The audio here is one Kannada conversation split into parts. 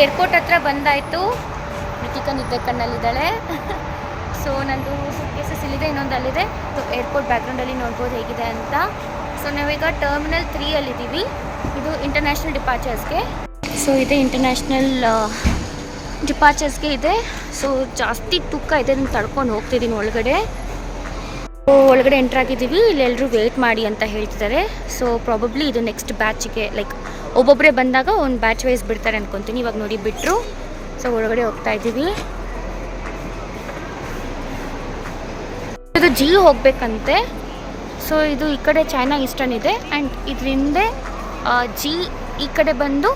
ಏರ್ಪೋರ್ಟ್ ಹತ್ರ ಬಂದಾಯಿತು. ರಿತಿಕಾ ನಿದ್ದೆ ಕಣ್ಣಲ್ಲಿದ್ದಾಳೆ. ಸೊ ನಂದು ಕೇಸಸ್ ಇಲ್ಲಿದೆ, ಇನ್ನೊಂದು ಅಲ್ಲಿದೆ. ಸೊ ಏರ್ಪೋರ್ಟ್ ಬ್ಯಾಕ್ಗ್ರೌಂಡಲ್ಲಿ ನೋಡ್ಬೋದು ಹೇಗಿದೆ ಅಂತ. ಸೊ ನಾವೀಗ ಟರ್ಮಿನಲ್ ತ್ರೀ ಅಲ್ಲಿದ್ದೀವಿ. ಇದು ಇಂಟರ್ನ್ಯಾಷನಲ್ ಡಿಪಾರ್ಚರ್ಸ್ಗೆ ಸೊ ಇದೆ ಇಂಟರ್ನ್ಯಾಷನಲ್ ಡಿಪಾರ್ಚರ್ಸ್ಗೆ ಇದೆ. ಸೊ ಜಾಸ್ತಿ ತೂಕ ಇದೆ ನಾನು ತಡ್ಕೊಂಡು ಹೋಗ್ತಿದ್ದೀನಿ ಒಳಗಡೆ. ಸೊ ಒಳಗಡೆ ಎಂಟ್ರ್ ಆಗಿದ್ದೀವಿ. ಇಲ್ಲಿ ಎಲ್ಲರೂ ವೇಟ್ ಮಾಡಿ ಅಂತ ಹೇಳ್ತಿದ್ದಾರೆ. ಸೊ ಪ್ರಾಬಬ್ಲಿ ಇದು ನೆಕ್ಸ್ಟ್ ಬ್ಯಾಚಿಗೆ ಲೈಕ್ ಒಬ್ಬೊಬ್ಬರೇ ಬಂದಾಗ ಒಂದು ಬ್ಯಾಚ್ ವೈಸ್ ಬಿಡ್ತಾರೆ ಅನ್ಕೊತೀನಿ. ಇವಾಗ ನೋಡಿ ಬಿಟ್ಟರು ಸೊ ಒಳಗಡೆ ಹೋಗ್ತಾ ಇದ್ದೀವಿ. ಇದು ಜಿ ಹೋಗಬೇಕಂತೆ. ಸೊ ಇದು ಈ ಕಡೆ ಚೈನಾ ಈಸ್ಟರ್ನ್ ಇದೆ. ಆ್ಯಂಡ್ ಇದರಿಂದ ಜಿ ಈ ಕಡೆ ಬಂದು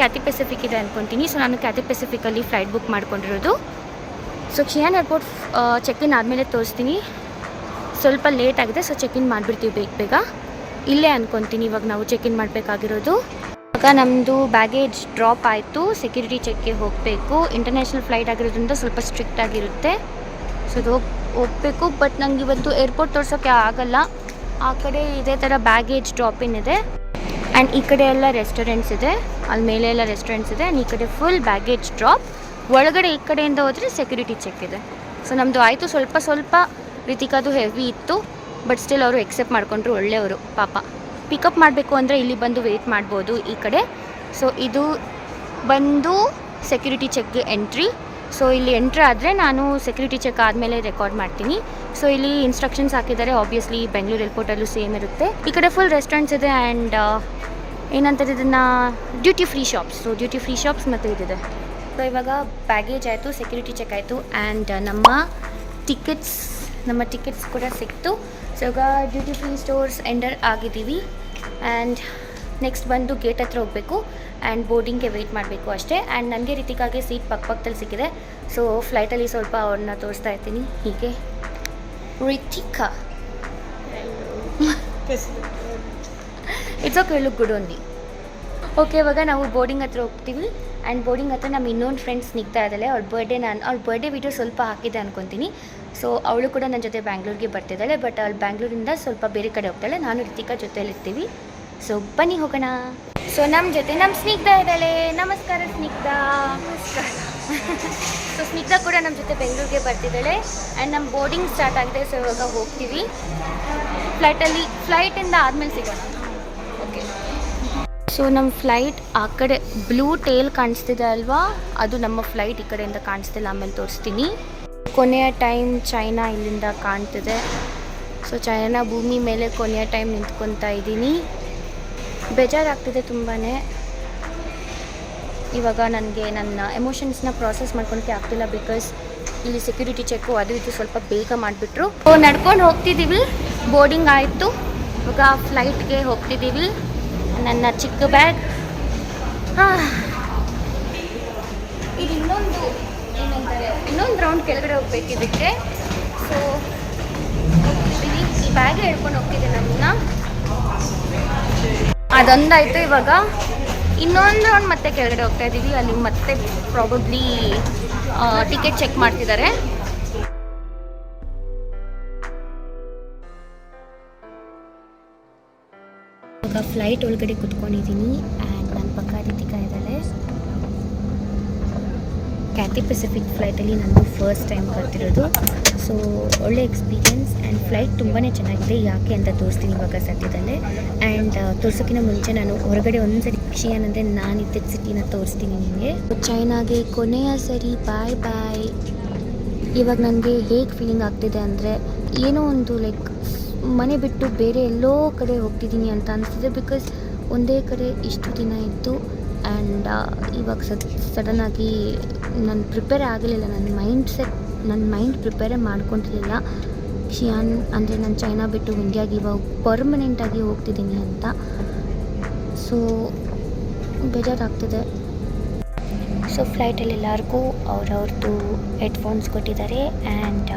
ಕ್ಯಾತಿ ಪೆಸಿಫಿಕ್ ಇದೆ ಅಂದ್ಕೊತೀನಿ ಸೊ ನಾನು ಕ್ಯಾತಿ ಪೆಸಿಫಿಕಲ್ಲಿ ಫ್ಲೈಟ್ ಬುಕ್ ಮಾಡ್ಕೊಂಡಿರೋದು. So Xi'an airport check in ಆದಮೇಲೆ ತೋರಿಸ್ತೀನಿ. ಸ್ವಲ್ಪ ಲೇಟ್ ಆಗಿದೆ ಸೊ ಚೆಕ್ ಇನ್ ಮಾಡಿಬಿಡ್ತೀವಿ ಬೇಗ ಬೇಗ. ಇಲ್ಲೇ ಅನ್ಕೊತೀನಿ ಇವಾಗ ನಾವು ಚೆಕ್ ಇನ್ ಮಾಡಬೇಕಾಗಿರೋದು. ಇವಾಗ ನಮ್ಮದು ಬ್ಯಾಗೇಜ್ ಡ್ರಾಪ್ ಆಯಿತು. ಸೆಕ್ಯೂರಿಟಿ ಚೆಕ್ಗೆ ಹೋಗಬೇಕು. ಇಂಟರ್ನ್ಯಾಷನಲ್ ಫ್ಲೈಟ್ ಆಗಿರೋದ್ರಿಂದ ಸ್ವಲ್ಪ ಸ್ಟ್ರಿಕ್ಟ್ ಆಗಿರುತ್ತೆ. ಸೊ ಅದು ಹೋಗಿ, ಹೋಗಬೇಕು. ಬಟ್ ನಂಗೆ ಇವತ್ತು ಏರ್ಪೋರ್ಟ್ ತೋರ್ಸೋಕ್ಕೆ ಆಗಲ್ಲ. ಆ ಕಡೆ ಇದೇ ಥರ ಬ್ಯಾಗೇಜ್ ಡ್ರಾಪ್ ಇದೆ. ಆ್ಯಂಡ್ ಈ ಕಡೆ ಎಲ್ಲ ರೆಸ್ಟೋರೆಂಟ್ಸ್ ಇದೆ. ಅಲ್ಲಿ ಮೇಲೆ ಎಲ್ಲ ರೆಸ್ಟೋರೆಂಟ್ಸ್ ಇದೆ. ಆ್ಯಂಡ್ ಈ ಕಡೆ ಫುಲ್ ಬ್ಯಾಗೇಜ್ ಡ್ರಾಪ್ ಒಳಗಡೆ ಈ ಕಡೆಯಿಂದ ಹೋದರೆ ಸೆಕ್ಯೂರಿಟಿ ಚೆಕ್ ಇದೆ. ಸೊ ನಮ್ಮದು ಆಯಿತು. ಸ್ವಲ್ಪ ಸ್ವಲ್ಪ ರೀತಿಕಾದು ಹೆವಿ ಇತ್ತು. ಬಟ್ ಸ್ಟಿಲ್ ಅವರು ಎಕ್ಸೆಪ್ಟ್ ಮಾಡ್ಕೊಂಡ್ರು. ಒಳ್ಳೆಯವರು, ಪಾಪ. ಪಿಕಪ್ ಮಾಡಬೇಕು ಅಂದರೆ ಇಲ್ಲಿ ಬಂದು ವೆಯ್ಟ್ ಮಾಡ್ಬೋದು ಈ ಕಡೆ. ಸೊ ಇದು ಬಂದು ಸೆಕ್ಯೂರಿಟಿ ಚೆಕ್ಗೆ ಎಂಟ್ರಿ ಸೊ ಇಲ್ಲಿ ಎಂಟ್ರಿ ಆದರೆ ನಾನು ಸೆಕ್ಯೂರಿಟಿ ಚೆಕ್ ಆದಮೇಲೆ ರೆಕಾರ್ಡ್ ಮಾಡ್ತೀನಿ. ಸೊ ಇಲ್ಲಿ ಇನ್ಸ್ಟ್ರಕ್ಷನ್ಸ್ ಹಾಕಿದ್ದಾರೆ. ಆಬ್ವಿಯಸ್ಲಿ ಬೆಂಗಳೂರು ಏರ್ಪೋರ್ಟಲ್ಲೂ ಸೇಮ್ ಇರುತ್ತೆ. ಈ ಕಡೆ ಫುಲ್ ರೆಸ್ಟೋರೆಂಟ್ಸ್ ಇದೆ. ಆ್ಯಂಡ್ ಏನಂತಾರೆ ಇದನ್ನು duty free shops so duty free shops ಮತ್ತು ಇದಿದೆ. ಸೊ ಇವಾಗ ಬ್ಯಾಗೇಜ್ ಆಯಿತು ಸೆಕ್ಯೂರಿಟಿ ಚೆಕ್ ಆಯಿತು ಆ್ಯಂಡ್ ನಮ್ಮ ಟಿಕೆಟ್ಸ್ ನಮ್ಮ ಟಿಕೆಟ್ಸ್ ಕೂಡ ಸಿಕ್ತು. ಸೊ ಇವಾಗ ಡ್ಯೂಟಿ ಫ್ರೀ ಸ್ಟೋರ್ಸ್ ಎಂಡರ್ ಆಗಿದ್ದೀವಿ. ಆ್ಯಂಡ್ ನೆಕ್ಸ್ಟ್ ಬಂದು ಗೇಟ್ ಹತ್ರ ಹೋಗಬೇಕು. ಆ್ಯಂಡ್ ಬೋರ್ಡಿಂಗ್ಗೆ ವೆಯ್ಟ್ ಮಾಡಬೇಕು ಅಷ್ಟೇ. ಆ್ಯಂಡ್ ನನಗೆ ರೀತಿಗಾಗಿ ಸೀಟ್ ಪಕ್ಕ ಪಕ್ಕದಲ್ಲಿ ಸಿಕ್ಕಿದೆ. ಸೊ ಫ್ಲೈಟಲ್ಲಿ ಸ್ವಲ್ಪ ಅವ್ರನ್ನ ತೋರಿಸ್ತಾ ಇರ್ತೀನಿ. ಹೀಗೆ. Ritika it's okay look good only okay ಇವಾಗ ನಾವು ಬೋರ್ಡಿಂಗ್ ಹತ್ರ ಹೋಗ್ತೀವಿ. ಆ್ಯಂಡ್ ಬೋರ್ಡಿಂಗ್ ಹತ್ರ ನಮ್ಮ ಇನ್ನೊಂದು ಫ್ರೆಂಡ್ಸ್ ನಿಗ್ತಾ ಇದ್ದಾಳೆ. ಅವ್ಳ ಬರ್ಡೇ ನಾನು ಅವ್ಳ ಬರ್ಡೇ ವಿಡಿಯೋ ಸ್ವಲ್ಪ ಹಾಕಿದೆ ಅನ್ಕೊತೀನಿ. ಸೊ ಅವಳು ಕೂಡ ನನ್ನ ಜೊತೆ ಬ್ಯಾಂಗ್ಳೂರಿಗೆ ಬರ್ತಿದ್ದಾಳೆ. ಬಟ್ ಅವಳು ಬ್ಯಾಂಗ್ಳೂರಿಂದ ಸ್ವಲ್ಪ ಬೇರೆ ಕಡೆ ಹೋಗ್ತಾಳೆ. ನಾನು ರಿತಿಕಾ ಜೊತೆಯಲ್ಲಿ ಇರ್ತೀವಿ. ಸೊ ಬನ್ನಿ ಹೋಗೋಣ. ಸೊ ನಮ್ಮ ಜೊತೆ ನಮ್ಮ ಸ್ನಿಗ್ಧ ಇದ್ದಾಳೆ. ನಮಸ್ಕಾರ ಸ್ನಿಗ್ಧ ಸೊ ಸ್ನಿಗ್ಧ ಕೂಡ ನಮ್ಮ ಜೊತೆ ಬೆಂಗಳೂರಿಗೆ ಬರ್ತಿದ್ದಾಳೆ. ಆ್ಯಂಡ್ ನಮ್ಮ ಬೋರ್ಡಿಂಗ್ ಸ್ಟಾರ್ಟ್ ಆಗಿದೆ. ಸೊ ಇವಾಗ ಹೋಗ್ತೀವಿ. ಫ್ಲೈಟಲ್ಲಿ ಫ್ಲೈಟಿಂದ ಆದಮೇಲೆ ಸಿಗೋಣ. ಸೊ ನಮ್ಮ ಫ್ಲೈಟ್ ಆ ಕಡೆ ಬ್ಲೂ ಟೇಲ್ ಕಾಣಿಸ್ತಿದೆ ಅಲ್ವಾ? ಅದು ನಮ್ಮ ಫ್ಲೈಟ್ ಈ ಕಡೆಯಿಂದ ಕಾಣಿಸ್ತಿಲ್ಲ, ಆಮೇಲೆ ತೋರಿಸ್ತೀನಿ. ಕೊನೆಯ ಟೈಮ್ ಚೈನಾ ಇಲ್ಲಿಂದ ಕಾಣ್ತಿದೆ. ಸೊ ಚೈನಾ ಭೂಮಿ ಮೇಲೆ ಕೊನೆಯ ಟೈಮ್ ನಿಂತ್ಕೊತಾ ಇದ್ದೀನಿ. ಬೇಜಾರಾಗ್ತಿದೆ ತುಂಬಾ ಇವಾಗ ನನಗೆ ನನ್ನ ಎಮೋಷನ್ಸ್ನ ಪ್ರಾಸೆಸ್ ಮಾಡ್ಕೊಳಕ್ಕೆ ಆಗ್ತಿಲ್ಲ ಬಿಕಾಸ್ ಇಲ್ಲಿ ಸೆಕ್ಯೂರಿಟಿ ಚೆಕ್ಕು ಅದು ಇದು ಸ್ವಲ್ಪ ಬೇಗ ಮಾಡಿಬಿಟ್ರು. ನಡ್ಕೊಂಡು ಹೋಗ್ತಿದ್ದೀವಿ ಬೋರ್ಡಿಂಗ್ ಆಯಿತು. ಇವಾಗ ಫ್ಲೈಟ್ಗೆ ಹೋಗ್ತಿದ್ದೀವಿ ನನ್ನ ಚಿಕ್ಕ ಬ್ಯಾಗ್ ಇದು ಇನ್ನೊಂದು ಏನಂತಾರೆ, ಇನ್ನೊಂದು ರೌಂಡ್ ಕೆಳಗಡೆ ಹೋಗ್ಬೇಕು ಇದಕ್ಕೆ ಸೊ ಹೋಗ್ತಿದ್ದೀನಿ ಈ ಬ್ಯಾಗ್ ಹೇಳ್ಕೊಂಡು ಹೋಗ್ತಿದ್ದೆ ನಮ್ಮನ್ನ ಅದೊಂದಾಯಿತು ಇವಾಗ. ಇನ್ನೊಂದು ರೌಂಡ್ ಮತ್ತೆ ಕೆಳಗಡೆ ಹೋಗ್ತಾ ಇದ್ದೀವಿ. ಅಲ್ಲಿ ಮತ್ತೆ ಪ್ರಾಬಬ್ಲಿ ಟಿಕೆಟ್ ಚೆಕ್ ಮಾಡ್ತಿದ್ದಾರೆ. ಫ್ಲೈಟ್ ಒಳಗಡೆ ಕುತ್ಕೊಂಡಿದ್ದೀನಿ ಆ್ಯಂಡ್ ನನ್ನ ಪಕ್ಕ ರೀತಿಕಾ ಇದ್ದಾಳೆ. ಕ್ಯಾಥಿ ಪೆಸಿಫಿಕ್ ಫ್ಲೈಟಲ್ಲಿ ನಂದು ಫಸ್ಟ್ ಟೈಮ್ ಬರ್ತಿರೋದು. ಸೊ ಒಳ್ಳೆ ಎಕ್ಸ್ಪೀರಿಯನ್ಸ್ ಆ್ಯಂಡ್ ಫ್ಲೈಟ್ ತುಂಬಾ ಚೆನ್ನಾಗಿದೆ. ಯಾಕೆ ಅಂತ ತೋರಿಸ್ತೀನಿ ಇವಾಗ ಸದ್ಯದಲ್ಲೇ. ಆ್ಯಂಡ್ ತೋರ್ಸೋಕ್ಕಿಂತ ಮುಂಚೆ ನಾನು ಹೊರಗಡೆ ಒಂದ್ಸರಿ ಖುಷಿ ಏನಂದರೆ ನಾನು ಇದ್ದ ಸಿಟಿನ ತೋರಿಸ್ತೀನಿ ನಿಮಗೆ. ಚೈನಾಗೆ ಕೊನೆಯ ಸರಿ ಬಾಯ್ ಬಾಯ್ ಇವಾಗ ನನಗೆ ಹೇಗೆ ಫೀಲಿಂಗ್ ಆಗ್ತಿದೆ ಅಂದರೆ, ಏನೋ ಒಂದು ಲೈಕ್ ಮನೆ ಬಿಟ್ಟು ಬೇರೆ ಎಲ್ಲೋ ಕಡೆ ಹೋಗ್ತಿದ್ದೀನಿ ಅಂತ ಅನಿಸ್ತಿದೆ ಬಿಕಾಸ್ ಒಂದೇ ಕಡೆ ಇಷ್ಟು ದಿನ ಇತ್ತು ಆ್ಯಂಡ್ ಇವಾಗ ಸದ್ ಸಡನ್ನಾಗಿ ನಾನು ಪ್ರಿಪೇರ್ ಆಗಲಿಲ್ಲ ನನ್ನ ಮೈಂಡ್ ಸೆಟ್ ನನ್ನ ಮೈಂಡ್ ಪ್ರಿಪೇರೇ ಮಾಡ್ಕೊಂಡಿರಲಿಲ್ಲ. ಶಿಯಾನ್ ಅಂದರೆ ನಾನು ಚೈನಾ ಬಿಟ್ಟು ಇಂಡಿಯಾಗೆ ಇವಾಗ ಪರ್ಮನೆಂಟಾಗಿ ಹೋಗ್ತಿದ್ದೀನಿ ಅಂತ. ಸೊ ಬೇಜಾರಾಗ್ತಿದೆ. ಸೊ ಫ್ಲೈಟಲ್ಲಿ ಎಲ್ಲರಿಗೂ ಅವ್ರವ್ರದ್ದು ಹೆಡ್ಫೋನ್ಸ್ ಕೊಟ್ಟಿದ್ದಾರೆ ಆ್ಯಂಡ್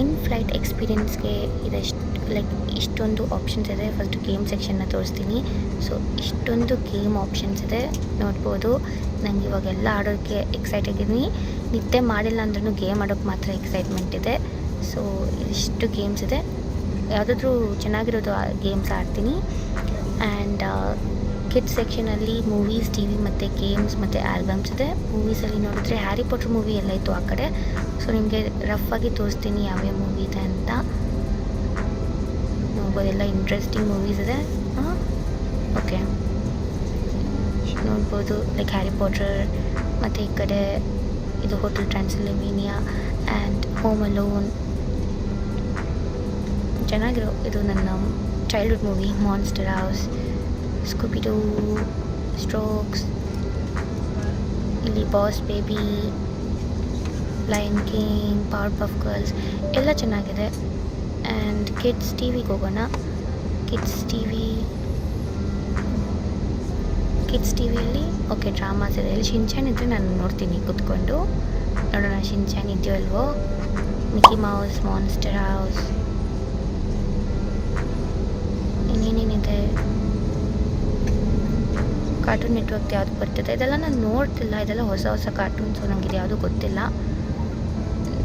ಇನ್ ಫ್ಲೈಟ್ ಎಕ್ಸ್ಪೀರಿಯನ್ಸ್ಗೆ ಇದೆಷ್ಟು ಲೈಕ್ ಇಷ್ಟೊಂದು ಆಪ್ಷನ್ಸ್ ಇದೆ. ಫಸ್ಟ್ ಗೇಮ್ ಸೆಕ್ಷನ್ನ ತೋರಿಸ್ತೀನಿ. ಸೊ ಇಷ್ಟೊಂದು ಗೇಮ್ ಆಪ್ಷನ್ಸ್ ಇದೆ. ನೋಡ್ಬೋದು. ನಂಗೆ ಇವಾಗೆಲ್ಲ ಆಡೋಕ್ಕೆ ಎಕ್ಸೈಟ್ ಆಗಿದ್ದೀನಿ. ನಿದ್ದೆ ಮಾಡಿಲ್ಲ ಅಂದ್ರೂ ಗೇಮ್ ಆಡೋಕ್ಕೆ ಮಾತ್ರ ಎಕ್ಸೈಟ್ಮೆಂಟ್ ಇದೆ. ಸೊ ಇಷ್ಟು ಗೇಮ್ಸ್ ಇದೆ. ಯಾವುದಾದ್ರೂ ಚೆನ್ನಾಗಿರೋದು ಗೇಮ್ಸ್ ಆಡ್ತೀನಿ. ಆ್ಯಂಡ್ ಕಿಡ್ಸ್ ಸೆಕ್ಷನಲ್ಲಿ ಮೂವೀಸ್ ಟಿ ವಿ ಮತ್ತು ಗೇಮ್ಸ್ ಮತ್ತು ಆಲ್ಬಮ್ಸ್ ಇದೆ. ಮೂವೀಸಲ್ಲಿ ನೋಡಿದ್ರೆ ಹ್ಯಾರಿ ಪಾಟ್ರ್ ಮೂವಿ ಎಲ್ಲ ಇತ್ತು ಆ ಕಡೆ. ಸೊ ನಿಮಗೆ ರಫ್ ಆಗಿ ತೋರಿಸ್ತೀನಿ ಯಾವ್ಯಾವ ಮೂವಿ ಇದೆ ಅಂತ. ನೋಡ್ಬೋದು, ಎಲ್ಲ ಇಂಟ್ರೆಸ್ಟಿಂಗ್ ಮೂವೀಸ್ ಇದೆ. ಓಕೆ ನೋಡ್ಬೋದು ಲೈಕ್ ಹ್ಯಾರಿ ಪಾಟರ್ ಮತ್ತು ಈ ಕಡೆ ಇದು Hotel Transylvania and Home Alone ಚೆನ್ನಾಗಿರೋ, ಇದು ನನ್ನ childhood movie Monster House Scooby Doo strokes ಇಲ್ಲಿ Boss Baby Lion King Powerpuff Girls ಎಲ್ಲ ಚೆನ್ನಾಗಿದೆ. ಆ್ಯಂಡ್ ಕಿಡ್ಸ್ ಟಿ ವಿಗೆ ಹೋಗೋಣ. Kids T V kids T ವಿಯಲ್ಲಿ ಓಕೆ ಡ್ರಾಮಾಸ್ ಇದೆ. ಇಲ್ಲಿ ಶಿನ್ಚಾನ್ ಇದ್ದರೆ ನಾನು ನೋಡ್ತೀನಿ, ಕೂತ್ಕೊಂಡು. ನೋಡೋಣ ಶಿನ್ಚಾನ್ ಇದೆಯೋ ಅಲ್ವೋ Mickey Mouse Monster House Cartoon Network ಯಾವುದು ಬರ್ತಿದೆ? ಇದೆಲ್ಲ ನಾನು ನೋಡ್ತಿಲ್ಲ. ಇದೆಲ್ಲ ಹೊಸ ಹೊಸ ಕಾರ್ಟೂನ್ಸು ನನಗೆ ಇದು ಯಾವುದು ಗೊತ್ತಿಲ್ಲ.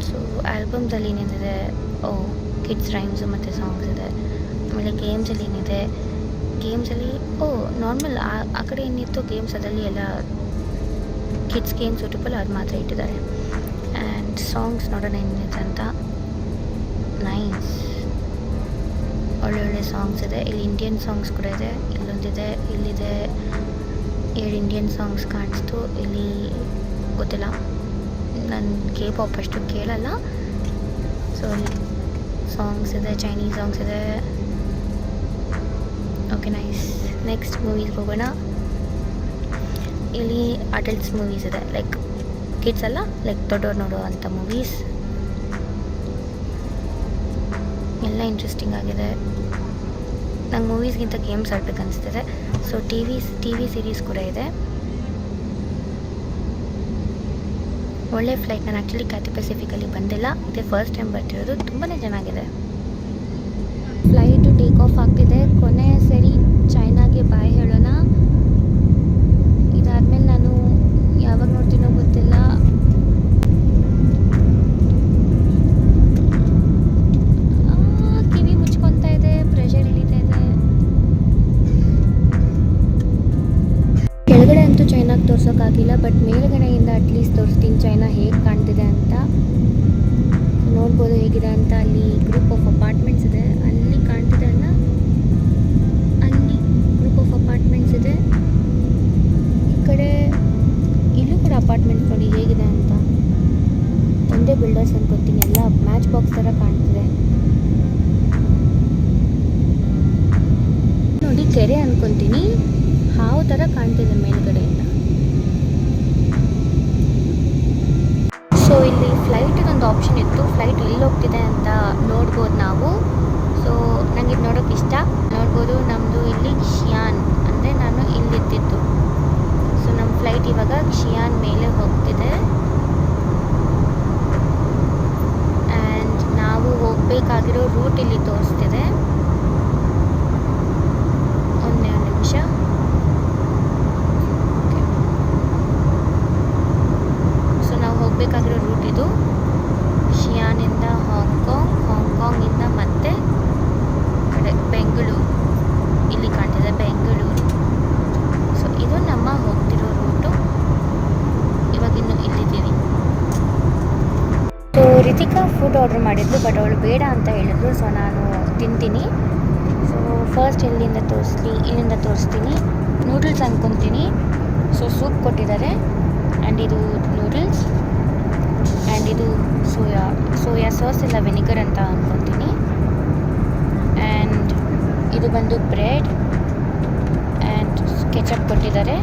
ಸೊ ಆಲ್ಬಮ್ಸಲ್ಲಿ ಏನೇನಿದೆ ಓ ಕಿಡ್ಸ್ ರೈಮ್ಸು ಮತ್ತು ಸಾಂಗ್ಸ್ ಇದೆ. ಆಮೇಲೆ ಗೇಮ್ಸಲ್ಲಿ ಏನಿದೆ? ಗೇಮ್ಸಲ್ಲಿ ಓ ನಾರ್ಮಲ್ ಆ ಕಡೆ ಏನಿತ್ತು ಗೇಮ್ಸ್ ಅದರಲ್ಲಿ ಎಲ್ಲ ಕಿಡ್ಸ್ ಗೇಮ್ಸ್ ಯೂಟ್ಯೂಬಲ್ಲಿ ಅದು ಮಾತ್ರ ಇಟ್ಟಿದ್ದಾರೆ. ಆ್ಯಂಡ್ ಸಾಂಗ್ಸ್ ನೋಡೋಣ ಏನಿದೆ ಅಂತ? ನೈಸ್ ಒಳ್ಳೊಳ್ಳೆ ಸಾಂಗ್ಸ್ ಇದೆ. ಇಲ್ಲಿ ಇಂಡಿಯನ್ ಸಾಂಗ್ಸ್ ಕೂಡ ಇದೆ. ಇಲ್ಲೊಂದಿದೆ, ಇಲ್ಲಿದೆ. ಏಳು ಇಂಡಿಯನ್ ಸಾಂಗ್ಸ್ ಕಾಣಿಸ್ತು. ಇಲ್ಲಿ ಗೊತ್ತಿಲ್ಲ. ನಾನು ಕೆ ಪಾಪ್ ಅಷ್ಟು ಕೇಳಲ್ಲ. ಸೊ ಸಾಂಗ್ಸ್ ಇದೆ ಚೈನೀಸ್ ಸಾಂಗ್ಸ್ ಇದೆ. ಓಕೆ ನೈಸ್ ನೆಕ್ಸ್ಟ್ ಮೂವೀಸ್ಗೆ ಹೋಗೋಣ. ಇಲ್ಲಿ ಅಡಲ್ಟ್ಸ್ ಮೂವೀಸ್ ಇದೆ. ಲೈಕ್ ಕಿಡ್ಸ್ ಅಲ್ಲ? ಲೈಕ್ ದೊಡ್ಡವ್ರು ನೋಡುವಂಥ ಮೂವೀಸ್ ಎಲ್ಲ ಇಂಟ್ರೆಸ್ಟಿಂಗ್ ಆಗಿದೆ. ನಂಗೆ ಮೂವೀಸ್ಗಿಂತ ಗೇಮ್ಸ್ ಆಡ್ಬೇಕು ಅನಿಸ್ತಿದೆ. So T V T V series ಕೂಡ ಇದೆ. ಒಳ್ಳೆ ಫ್ಲೈಟ್ ನಾನು ಆ್ಯಕ್ಚುಲಿ ಕ್ಯಾತಿ ಪೆಸಿಫಿಕಲ್ಲಿ ಬಂದಿಲ್ಲ. ಇದೇ ಫಸ್ಟ್ ಟೈಮ್ ಬರ್ತಿರೋದು. ತುಂಬಾ ಚೆನ್ನಾಗಿದೆ. ಫ್ಲೈಟು ಟೇಕ್ ಆಫ್ ಆಗ್ತಿದೆ. ಬಟ್ ಮೇಲುಗಡೆಯಿಂದ ಅಟ್ಲೀಸ್ಟ್ ತೋರಿಸ್ತೀನಿ ಚೈನಾ ಹೇಗೆ ಕಾಣ್ತಿದೆ ಅಂತ. ನೋಡ್ಬೋದು ಹೇಗಿದೆ ಅಂತ. ಅಲ್ಲಿ ಗ್ರೂಪ್ ಆಫ್ ಅಪಾರ್ಟ್ಮೆಂಟ್ಸ್ ಇದೆ. ಅಲ್ಲಿ ಕಾಣ್ತಿದೆ ಅಲ್ಲ? ಅಲ್ಲಿ ಗ್ರೂಪ್ ಆಫ್ ಅಪಾರ್ಟ್ಮೆಂಟ್ಸ್ ಇದೆ. ಈ ಕಡೆ, ಇಲ್ಲೂ ಕೂಡ ಅಪಾರ್ಟ್ಮೆಂಟ್ಸ್ ನೋಡಿ ಹೇಗಿದೆ ಅಂತ. ಒಂದೇ ಬಿಲ್ಡರ್ಸ್ ಅಂದ್ಕೊತೀನಿ ಎಲ್ಲ ಮ್ಯಾಚ್ ಬಾಕ್ಸ್ ಥರ ಕಾಣ್ತಿದೆ. ನೋಡಿ ಕೆರೆ ಅನ್ಕೊಂತೀನಿ. ಹಾವು ಥರ ಕಾಣ್ತಿದೆ ಮೇಲ್ಗಡೆಯಿಂದ ಒಂದು ಆಪ್ಷನ್ ಇತ್ತು. ಫ್ಲೈಟ್ ಎಲ್ಲಿ ಹೋಗ್ತಿದೆ ಅಂತ ನೋಡ್ಬೋದು ನಾವು. ಸೊ ನನಗೆ ಇದು ನೋಡೋಕೆ ಇಷ್ಟ. ನೋಡ್ಬೋದು ನಮ್ಮದು ಇಲ್ಲಿ ಕ್ಷಿಯಾನ್ ಅಂದರೆ ನಾನು ಇಲ್ಲಿದ್ದಿದ್ದು. ಸೊ ನಮ್ಮ ಫ್ಲೈಟ್ ಇವಾಗ ಕ್ಷಿಯಾನ್ ಮೇಲೆ ಹೋಗ್ತಿದೆ. ಆ್ಯಂಡ್ ನಾವು ಹೋಗಬೇಕಾಗಿರೋ ರೂಟ್ ಇಲ್ಲಿ ತೋರಿಸ್ತಿದೆ ಒಂದೇ ಒಂದು ನಿಮಿಷ ಸೊ ನಾವು ಹೋಗಬೇಕಾಗಿರೋ ರೂಟ್ ಇದು ಶಿಯಾನಿಂದ ಹಾಂಗ್ಕಾಂಗ್ ಹಾಂಗ್ಕಾಂಗಿಂದ ಮತ್ತೆ ಕಡೆ ಬೆಂಗಳೂರು ಇಲ್ಲಿ ಕಾಣ್ತಿದೆ ಬೆಂಗಳೂರು ಸೊ ಇದು ನಮ್ಮ ಹೋಗ್ತಿರೋ ರೂಟು ಇವಾಗಿನ್ನು ಇಲ್ಲಿದ್ದೀವಿ ಸೊ ರಿತಿಕಾ ಫುಡ್ ಆರ್ಡರ್ ಮಾಡಿದ್ಲು ಬಟ್ ಅವಳು ಬೇಡ ಅಂತ ಹೇಳಿದ್ರು. ಸೊ ನಾನು ತಿಂತೀನಿ. ಸೊ ಫಸ್ಟ್ ಇಲ್ಲಿಂದ ತೋರಿಸ್ತೀನಿ ಇಲ್ಲಿಂದ ತೋರಿಸ್ತೀನಿ. ನೂಡಲ್ಸ್ ಅಂದ್ಕೊತೀನಿ ಸೊ ಸೂಪ್ ಕೊಟ್ಟಿದ್ದಾರೆ. ಆ್ಯಂಡ್ ಇದು ನೂಡಲ್ಸ್ ಆ್ಯಂಡ್ ಇದು ಸೋಯಾ ಸೋಯಾ ಸಾಸ್ ಇಲ್ಲ ವಿನಿಗರ್ ಅಂತ ಅಂದ್ಕೊತೀನಿ ಆ್ಯಂಡ್ ಇದು ಬಂದು ಬ್ರೆಡ್ ಆ್ಯಂಡ್ ಕೆಚಪ್ ಕೊಟ್ಟಿದ್ದಾರೆ.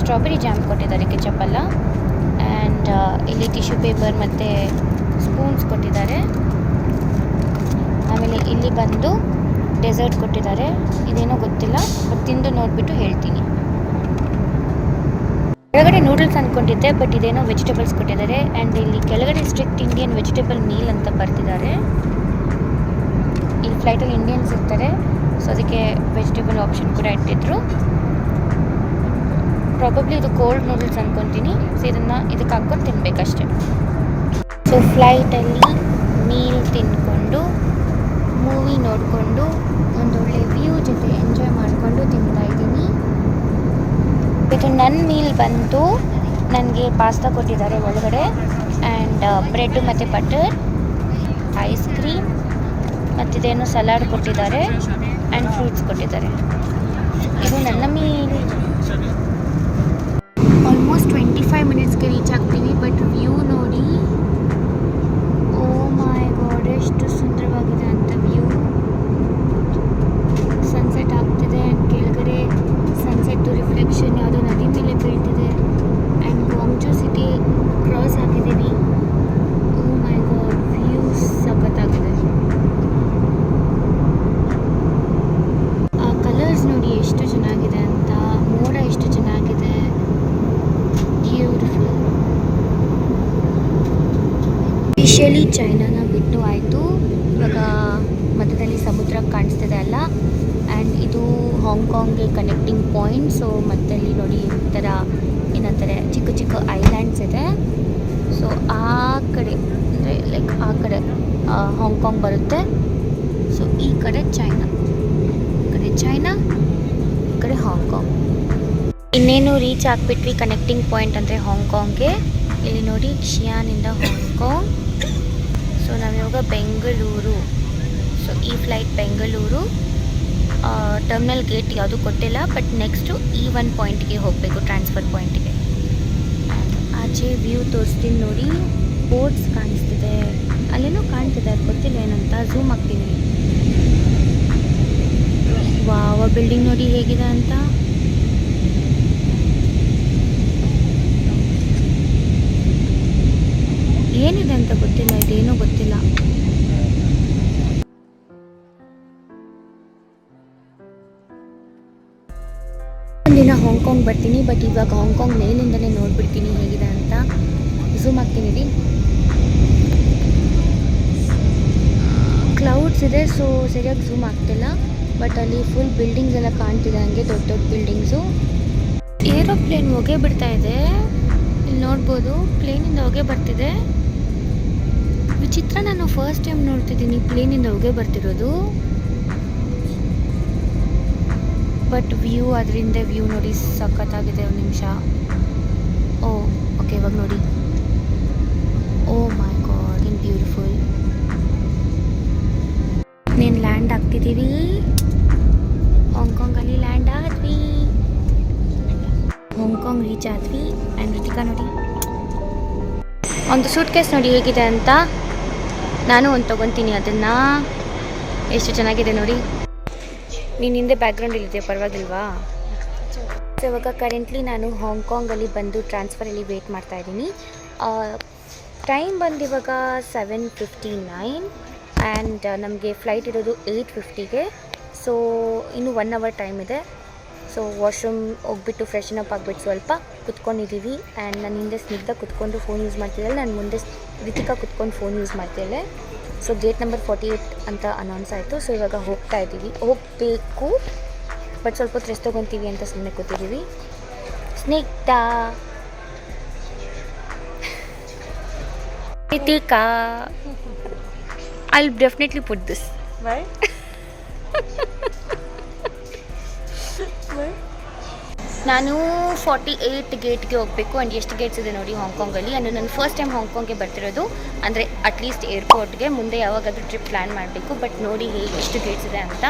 ಸ್ಟ್ರಾಬೆರಿ ಜಾಮ್ ಕೊಟ್ಟಿದ್ದಾರೆ ಕೆಚಪ್ ಅಲ್ಲ. ಆ್ಯಂಡ್ ಇಲ್ಲಿ ಟಿಶ್ಯೂ ಪೇಪರ್ ಮತ್ತು ಸ್ಪೂನ್ಸ್ ಕೊಟ್ಟಿದ್ದಾರೆ. ಆಮೇಲೆ ಇಲ್ಲಿ ಬಂದು ಡೆಸರ್ಟ್ ಕೊಟ್ಟಿದ್ದಾರೆ. ಇದೇನೋ ಗೊತ್ತಿಲ್ಲ ಬಟ್ ತಿಂದು ನೋಡಿಬಿಟ್ಟು ಹೇಳ್ತೀನಿ. ಕೆಳಗಡೆ ನೂಡಲ್ಸ್ ಅಂದ್ಕೊಂಡಿದ್ದೆ ಬಟ್ ಇದೇನೋ ವೆಜಿಟೇಬಲ್ಸ್ ಕೊಟ್ಟಿದ್ದಾರೆ. ಆ್ಯಂಡ್ ಇಲ್ಲಿ ಕೆಳಗಡೆ ಸ್ಟ್ರಿಕ್ಟ್ ಇಂಡಿಯನ್ ವೆಜಿಟೇಬಲ್ ಮೀಲ್ ಅಂತ ಬರ್ತಿದ್ದಾರೆ ಇಲ್ಲಿ ಫ್ಲೈಟಲ್ಲಿ ಇಂಡಿಯನ್ಸ್ ಇರ್ತಾರೆ ಸೊ ಅದಕ್ಕೆ ವೆಜಿಟೇಬಲ್ ಆಪ್ಷನ್ ಕೂಡ ಇಟ್ಟಿದ್ರು. ಪ್ರಾಬಬ್ಲಿ ಇದು ಕೋಲ್ಡ್ ನೂಡಲ್ಸ್ ಅಂದ್ಕೊತೀನಿ ಸೊ ಇದನ್ನು ಇದಕ್ಕೆ ಹಾಕ್ಕೊಂಡು ತಿನ್ಬೇಕಷ್ಟೆ. ಸೊ ಫ್ಲೈಟಲ್ಲಿ ಮೀಲ್ ತಿಂದ್ಕೊಂಡು ಮೂವಿ ನೋಡಿಕೊಂಡು ಒಂದೊಳ್ಳೆ ವ್ಯೂ ಜೊತೆ ಎಂಜಾಯ್ ಮಾಡಿಕೊಂಡು ತಿಂತಾ ಇದ್ದೀನಿ. ಇದು ನನ್ನ ಮೀಲ್ ಬಂತು ನನಗೆ ಪಾಸ್ತಾ ಕೊಟ್ಟಿದ್ದಾರೆ ಒಳಗಡೆ ಆ್ಯಂಡ್ ಬ್ರೆಡ್ಡು ಮತ್ತು ಬಟರ್ ಐಸ್ ಕ್ರೀಮ್ ಮತ್ತಿದೇನು ಸಲಾಡ್ ಕೊಟ್ಟಿದ್ದಾರೆ ಆ್ಯಂಡ್ ಫ್ರೂಟ್ಸ್ ಕೊಟ್ಟಿದ್ದಾರೆ. ಇದು ನನ್ನ ಮೀಲ್ ಆಲ್ಮೋಸ್ಟ್ ಟ್ವೆಂಟಿ ಫೈವ್ ಮಿನಿಟ್ಸ್ಗೆ ರೀಚ್ ಆಗ್ತೀವಿ ಬಟ್ ವ್ಯೂ ನೋಡಿ ಓ ಮೈ ಗಾಡ್ ಎಷ್ಟು ಸುಂದರವಾಗಿದೆ ಅಂತ ವ್ಯೂ ಸನ್ಸೆಟ್ ಆಗ್ತಿದೆ ಆ್ಯಂಡ್ ಕೆಳಗಡೆ ಸನ್ಸೆಟ್ಟು ರಿಫ್ಲೆಕ್ಷನ್ ಯಾವುದೋ ನದಿ ಮೇಲೆ ಬೀಳ್ತಿದೆ ಆ್ಯಂಡ್ ಗಾಂಜು ಸಿಟಿ ಕ್ರಾಸ್ ಆಗಿದ್ದೀವಿ ಓ ಮೈ ಗಾಡ್ ವ್ಯೂ ಸಖತ್ತಾಗಿದೆ ಆ ಕಲರ್ಸ್ ನೋಡಿ ಎಷ್ಟು ಚೆನ್ನಾಗಿದೆ ಅಂತ ಮೋಡ ಎಷ್ಟು ಚೆನ್ನಾಗಿದೆ ಬ್ಯೂಟಿಫುಲ್ ಅಫಿಷಿಯಲಿ ಚೈನಾನ ಬಿಟ್ಟು ಆಯಿತು ಇವಾಗ ಮಧ್ಯದಲ್ಲಿ ಸಮುದ್ರ ಕಾಣಿಸ್ತಿದೆ ಅಲ್ಲ ಆ್ಯಂಡ್ ಇದು ಹಾಂಗ್ಕಾಂಗ್ಗೆ ಕನೆಕ್ಟಿಂಗ್ ಪಾಯಿಂಟ್ ಸೊ ಮತ್ತಲ್ಲಿ ನೋಡಿ ಈ ಥರ ಏನಂತಾರೆ ಚಿಕ್ಕ ಚಿಕ್ಕ ಐಲ್ಯಾಂಡ್ಸ್ ಇದೆ ಸೊ ಆ ಕಡೆ ಅಂದರೆ ಲೈಕ್ ಆ ಕಡೆ ಆ, ಹಾಂಗ್ಕಾಂಗ್ ಬರುತ್ತೆ ಸೊ ಈ ಕಡೆ ಚೈನಾ ಈ ಕಡೆ ಚೈನಾ ಈ ಕಡೆ ಹಾಂಗ್ಕಾಂಗ್ ಇನ್ನೇನು ರೀಚ್ ಆಗಿಬಿಟ್ವಿ ಕನೆಕ್ಟಿಂಗ್ ಪಾಯಿಂಟ್ ಅಂದರೆ ಹಾಂಗ್ಕಾಂಗ್ಗೆ ಇಲ್ಲಿ ನೋಡಿ ಕ್ಷಿಯಾನಿಂದ ಹಾಂಗ್ಕಾಂಗ್ ಸೊ ನಾವಿವಾಗ ಬೆಂಗಳೂರು ಸೊ ಈ ಫ್ಲೈಟ್ ಬೆಂಗಳೂರು ಟರ್ಮಿನಲ್ ಗೇಟ್ ಯಾವುದು ಕೊಟ್ಟಿಲ್ಲ ಬಟ್ ನೆಕ್ಸ್ಟು ಈ ಒನ್ ಪಾಯಿಂಟ್ಗೆ ಹೋಗಬೇಕು ಟ್ರಾನ್ಸ್ಫರ್ ಪಾಯಿಂಟ್ಗೆ ಆಚೆ ವ್ಯೂ ತೋರಿಸ್ತೀನಿ ನೋಡಿ. ಬೋಟ್ಸ್ ಕಾಣಿಸ್ತಿದೆ. ಅಲ್ಲೇನೋ ಕಾಣ್ತಿದೆ, ಅದು ಗೊತ್ತಿಲ್ಲ ಏನಂತ. ಝೂಮ್ ಆಗ್ತೀನಿ ವಾವ ಬಿಲ್ಡಿಂಗ್ ನೋಡಿ ಹೇಗಿದೆ ಅಂತ. ಏನಿದೆ ಅಂತ ಗೊತ್ತಿಲ್ಲ, ಇದೇನೋ ಗೊತ್ತಿಲ್ಲ. ಒಂದಿನ ಹಾಂಗ್ಕಾಂಗ್ ಬರ್ತೀನಿ, ಬಟ್ ಇವಾಗ ಹಾಂಗ್ಕಾಂಗ್ ಮೇಲಿಂದಲೇ ನೋಡ್ಬಿಡ್ತೀನಿ ಹೇಗಿದೆ ಅಂತ ಝೂಮ್ ಹಾಕ್ತೀನಿ ಕ್ಲೌಡ್ಸ್ ಇದೆ ಸೊ ಸರಿಯಾಗಿ ಝೂಮ್ ಆಗ್ತಿಲ್ಲ, ಬಟ್ ಅಲ್ಲಿ ಫುಲ್ ಬಿಲ್ಡಿಂಗ್ಸ್ ಎಲ್ಲ ಕಾಣ್ತಿದೆ, ಹಂಗೆ ದೊಡ್ಡ ದೊಡ್ಡ ಬಿಲ್ಡಿಂಗ್ಸು ಏರೋಪ್ಲೇನ್ ಹೊಗೆ ಬಿಡ್ತಾ ಇದೆ. ಇಲ್ಲಿ ನೋಡ್ಬೋದು ಪ್ಲೇನಿಂದ ಹೊಗೆ ಬರ್ತಿದೆ. ವಿಚಿತ್ರ ನಾನು ಫಸ್ಟ್ ಟೈಮ್ ನೋಡ್ತಿದ್ದೀನಿ ಪ್ಲೇನಿಂದ ಹೊಗೆ ಬರ್ತಿರೋದು. ಬಟ್ ವ್ಯೂ ಅದರಿಂದ ವ್ಯೂ ನೋಡಿ ಸಖತ್ತಾಗಿದೆ ಒಂದು ನಿಮಿಷ. ಓ ಓಕೆ ಇವಾಗ ನೋಡಿ. Oh my god in beautiful ನೀನು ಲ್ಯಾಂಡ್ ಆಗ್ತಿದ್ದೀವಿ ಹಾಂಗ್ಕಾಂಗಲ್ಲಿ ಲ್ಯಾಂಡ್ ಆದ್ವಿ. ಹಾಂಗ್ಕಾಂಗ್ ರೀಚ್ ಆದ್ವಿ. ಆ್ಯಂಡ್ ರಿತಿಕಾ ನೋಡಿ. ಒಂದು ಸೂಟ್ ಕೇಸ್ ನೋಡಿ ಹೇಗಿದೆ ಅಂತ. ನಾನು ಒಂದು ತೊಗೊತೀನಿ, ಅದನ್ನು ಎಷ್ಟು ಚೆನ್ನಾಗಿದೆ ನೋಡಿ. ನೀನು ಹಿಂದೆ ಬ್ಯಾಕ್ಗ್ರೌಂಡ್ ಇಲ್ಲಿದೆ ಪರವಾಗಿಲ್ವಾ? ಸೊ ಇವಾಗ ಕರೆಂಟ್ಲಿ ನಾನು ಹಾಂಗ್ಕಾಂಗಲ್ಲಿ ಬಂದು ಟ್ರಾನ್ಸ್ಫರಲ್ಲಿ ವೇಟ್ ಮಾಡ್ತಾ ಇದ್ದೀನಿ. ಟೈಮ್ ಬಂದು ಇವಾಗ ಸೆವೆನ್ ಫಿಫ್ಟಿ ನೈನ್ ಆ್ಯಂಡ್ ನಮಗೆ ಫ್ಲೈಟ್ ಇರೋದು ಏಯ್ಟ್ ಫಿಫ್ಟಿಗೆ ಸೊ ಇನ್ನೂ ಒನ್ ಅವರ್ ಟೈಮ್ ಇದೆ. ಸೊ ವಾಶ್ರೂಮ್ ಹೋಗ್ಬಿಟ್ಟು ಫ್ರೆಶನ್ ಅಪ್ ಆಗಿಬಿಟ್ಟು ಸ್ವಲ್ಪ ಕುತ್ಕೊಂಡಿದ್ದೀವಿ ಆ್ಯಂಡ್ ನಾನು ಹಿಂದೆ ಸ್ನಿಗ್ಧ ಕುತ್ಕೊಂಡು ಫೋನ್ ಯೂಸ್ ಮಾಡ್ತಿದ್ದೆ ನಾನು ಮುಂದೆ ರಿತಿಕಾ ಕುತ್ಕೊಂಡು ಫೋನ್ ಯೂಸ್ ಮಾಡ್ತಿದ್ದೆ so gate number forty eight ಅಂತ ಅನೌನ್ಸ್ ಆಯಿತು. ಸೊ ಇವಾಗ ಹೋಗ್ತಾ ಇದ್ದೀವಿ. ಹೋಗಬೇಕು ಬಟ್ ಸ್ವಲ್ಪ ಹೊತ್ತು ರೆಸ್ಟ್ ತೊಗೊತೀವಿ ಅಂತ ಸುಮ್ಮನೆ ಕೂತಿದ್ದೀವಿ. Snigdha! Ritika I definitely put this ನಾನು ಫಾರ್ಟಿ ಏಯ್ಟ್ ಗೇಟ್ಗೆ ಹೋಗಬೇಕು. ಆ್ಯಂಡ್ ಎಷ್ಟು ಗೇಟ್ಸ್ ಇದೆ ನೋಡಿ ಹಾಂಗ್ಕಾಂಗಲ್ಲಿ ಆ್ಯಂಡ್ ನಾನು ಫಸ್ಟ್ ಟೈಮ್ ಹಾಂಗ್ಕಾಂಗ್ಗೆ ಬರ್ತಿರೋದು. ಅಂದರೆ ಅಟ್ಲೀಸ್ಟ್ ಏರ್ಪೋರ್ಟ್ಗೆ ಮುಂದೆ ಯಾವಾಗಾದರೂ ಟ್ರಿಪ್ ಪ್ಲ್ಯಾನ್ ಮಾಡಬೇಕು. ಬಟ್ ನೋಡಿ ಹೇಗೆ ಎಷ್ಟು ಗೇಟ್ಸ್ ಇದೆ ಅಂತ.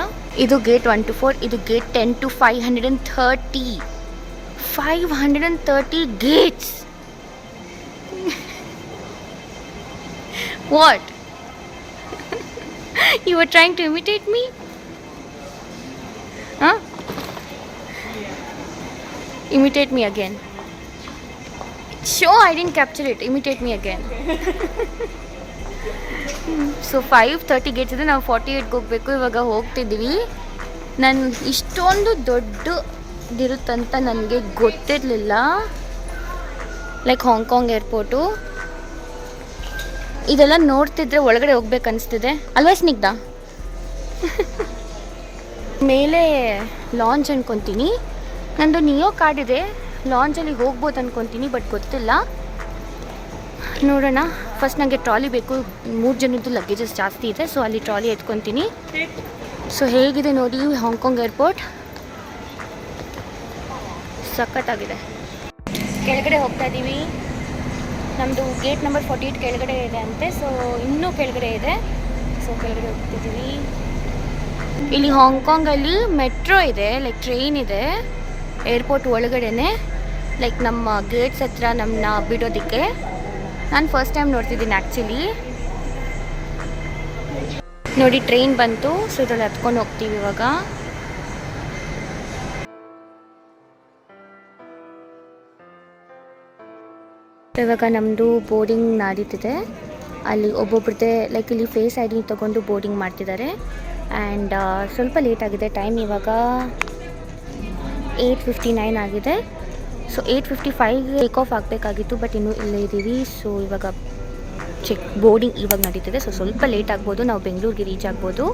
ಇದು ಗೇಟ್ ಒನ್ ಟು ಫೋರ್ ಇದು gate ten to five hundred and thirty five hundred and thirty gates what you are trying to imitate me imitate me again. Sure, I didn't capture it. Imitate me again. So five thirty gates ಇದೆ ನಾವು ಫಾರ್ಟಿ ಏಯ್ಟ್ಗೆ ಹೋಗಬೇಕು. ಇವಾಗ ಹೋಗ್ತಿದ್ದೀವಿ. ನಾನು ಇಷ್ಟೊಂದು ದೊಡ್ಡದಿರುತ್ತಂತ ನನಗೆ ಗೊತ್ತಿರಲಿಲ್ಲ. ಲೈಕ್ ಹಾಂಗ್ಕಾಂಗ್ ಏರ್ಪೋರ್ಟು ಇದೆಲ್ಲ ನೋಡ್ತಿದ್ರೆ ಒಳಗಡೆ ಹೋಗ್ಬೇಕು ಅನಿಸ್ತಿದೆ. ಅಲ್ವಾ ಸ್ನಿಗ್ಧ? ಮೇಲೆ ಲಾಂಚ್ ಅನ್ಕೊತೀನಿ. ನಂದು ನಿಯೋ ಕಾರ್ಡ್ ಇದೆ. ಲಾಂಚಲ್ಲಿ ಹೋಗ್ಬೋದು ಅನ್ಕೊತೀನಿ ಬಟ್ ಗೊತ್ತಿಲ್ಲ. ನೋಡೋಣ. ಫಸ್ಟ್ ನನಗೆ ಟ್ರಾಲಿ ಬೇಕು. ಮೂರು ಜನದ್ದು ಲಗೇಜಸ್ ಜಾಸ್ತಿ ಇದೆ ಸೊ ಅಲ್ಲಿ ಟ್ರಾಲಿ ಎತ್ಕೊತೀನಿ. ಸೊ ಹೇಗಿದೆ ನೋಡಿ ಹಾಂಗ್ಕಾಂಗ್ ಏರ್ಪೋರ್ಟ್ ಸಖತ್ತಾಗಿದೆ. ಕೆಳಗಡೆ ಹೋಗ್ತಾ ಇದ್ದೀವಿ ನಮ್ಮದು ಗೇಟ್ ನಂಬರ್ ಫೋರ್ಟಿ ಏಟ್ ಕೆಳಗಡೆ ಇದೆ ಅಂತೆ ಸೊ ಇನ್ನೂ ಕೆಳಗಡೆ ಇದೆ. ಸೊ ಕೆಳಗಡೆ ಹೋಗ್ತಿದ್ದೀವಿ ಇಲ್ಲಿ ಹಾಂಗ್ಕಾಂಗಲ್ಲಿ ಮೆಟ್ರೋ ಇದೆ ಲೈಕ್ ಟ್ರೈನ್ ಇದೆ. ಏರ್ಪೋರ್ಟ್ ಒಳಗಡೆನೆ ಲೈಕ್ ನಮ್ಮ ಗೇಟ್ಸ್ ಹತ್ರ ನಮ್ಮನ್ನ ಬಿಡೋದಕ್ಕೆ. ನಾನು ಫಸ್ಟ್ ಟೈಮ್ ನೋಡ್ತಿದ್ದೀನಿ ಆ್ಯಕ್ಚುಲಿ ನೋಡಿ ಟ್ರೈನ್ ಬಂತು ಸೊ ಇದ್ರಲ್ಲಿ ಹತ್ಕೊಂಡು ಹೋಗ್ತೀವಿ ಇವಾಗ. ಇವಾಗ ನಮ್ಮದು ಬೋರ್ಡಿಂಗ್ ನಡೀತಿದೆ. ಅಲ್ಲಿ ಒಬ್ಬೊಬ್ರದ್ದೇ ಲೈಕ್ ಇಲ್ಲಿ ಫೇಸ್ ಐ ಡಿ ತೊಗೊಂಡು ಬೋರ್ಡಿಂಗ್ ಮಾಡ್ತಿದ್ದಾರೆ. ಆ್ಯಂಡ್ ಸ್ವಲ್ಪ ಲೇಟ್ ಆಗಿದೆ ಟೈಮ್ ಇವಾಗ ಏಯ್ಟ್ ಫಿಫ್ಟಿ ನೈನ್ ಆಗಿದೆ. So eight fifty five take off ಆಗಬೇಕಾಗಿತ್ತು ಬಟ್ ಇನ್ನೂ ಇಲ್ಲೇ ಇದ್ದೀವಿ. ಸೊ ಇವಾಗ ಚೆಕ್ ಬೋರ್ಡಿಂಗ್ ಇವಾಗ ನಡೀತಿದೆ. ಸೊ ಸ್ವಲ್ಪ ಲೇಟ್ ಆಗ್ಬೋದು. ನಾವು ಬೆಂಗಳೂರಿಗೆ ರೀಚ್ ಆಗ್ಬೋದು.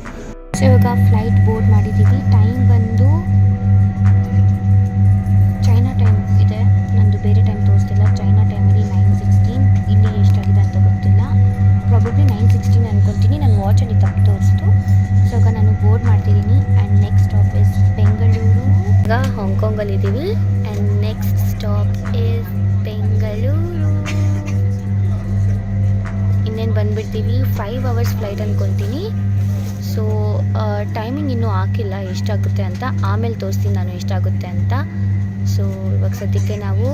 ಸೊ ಇವಾಗ ಫ್ಲೈಟ್ ಬೋರ್ಡ್ ಮಾಡಿದ್ದೀವಿ. ಟೈಮ್ ಬಂದು ಚೈನಾ ಟೈಮ್ ಇದೆ. ನಂದು ಬೇರೆ ಟೈಮ್ ಇದ್ದೀವಿ and next stop is Bengaluru ಇನ್ನೇನು ಬಂದುಬಿಡ್ತೀವಿ? ಫೈವ್ ಅವರ್ಸ್ ಫ್ಲೈಟ್ ಅಂದ್ಕೊತೀನಿ ಸೊ ಟೈಮಿಂಗ್ ಇನ್ನೂ ಹಾಕಿಲ್ಲ, ಎಷ್ಟಾಗುತ್ತೆ ಅಂತ. ಆಮೇಲೆ ತೋರಿಸ್ತೀನಿ ನಾನು ಎಷ್ಟಾಗುತ್ತೆ ಅಂತ. ಸೊ ಇವಾಗ ಸದ್ಯಕ್ಕೆ ನಾವು